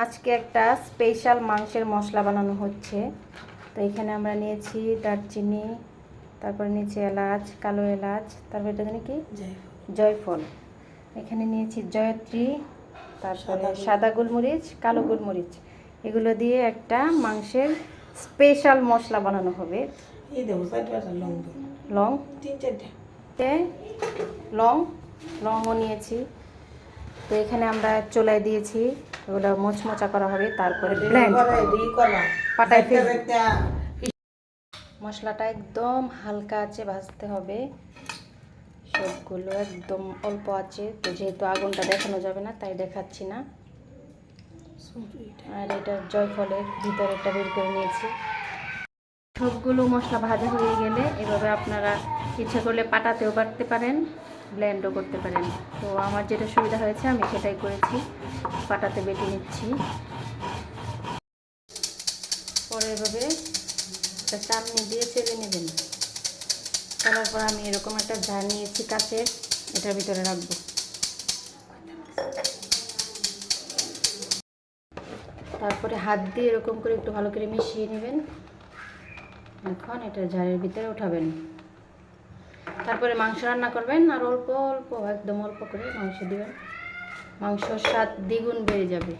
আজকে একটা স্পেশাল মাংসের মশলা বানানো হচ্ছে। তো এখানে আমরা নিয়েছি দারচিনি তারপরে নিয়েছি এলাচ কালো এলাচ তারপরে এটা জানি কি? জয়ফল। এখানে নিয়েছি জয়ত্রী তারপরে সাদা গোল- সাদা গোলমরিচ কালো গোলমরিচ। এগুলো দিয়ে একটা মাংসের স্পেশাল মশলা বানানো হবে। লং লং? তিন চারটে। লং? লংও নিয়েছি। তো এখানে আমরা চুলায় দিয়েছি ওগুলো মোচমোচা করা হবে তারপরে ব্লেন্ড পাটায় মশলাটা একদম হালকা আছে ভাজতে হবে। সবগুলো একদম অল্প আছে তো যেহেতু আগুনটা দেখানো যাবে না তাই দেখাচ্ছি না। আর এটা জয়ফলের ভিতরেরটা বের করে নিয়েছি। সবগুলো মশলা ভাজা হয়ে গেলে এভাবে আপনারা ইচ্ছা করলে পাটাতেও বাটতে পারেন ব্লেন্ডও করতে পারেন। তো আমার যেটা সুবিধা হয়েছে আমি সেটাই করেছি। পাটাতে বেটে নিচ্ছি। পরে এভাবে একটা দিয়ে চেলে নেবেন। তার পর আমি এরকম একটা ঝাড় নিয়েছি কাচের, এটার ভিতরে রাখব। তারপরে হাত দিয়ে এরকম করে একটু ভালো করে মিশিয়ে নেবেন। এখন এটা ঝাড়ের ভিতরে উঠাবেন। তারপরে মাংস রান্না করবেন আর অল্প অল্প, একদম অল্প করে মাংস দিবেন। মাংসর স্বাদ দ্বিগুণ বেড়ে যাবে।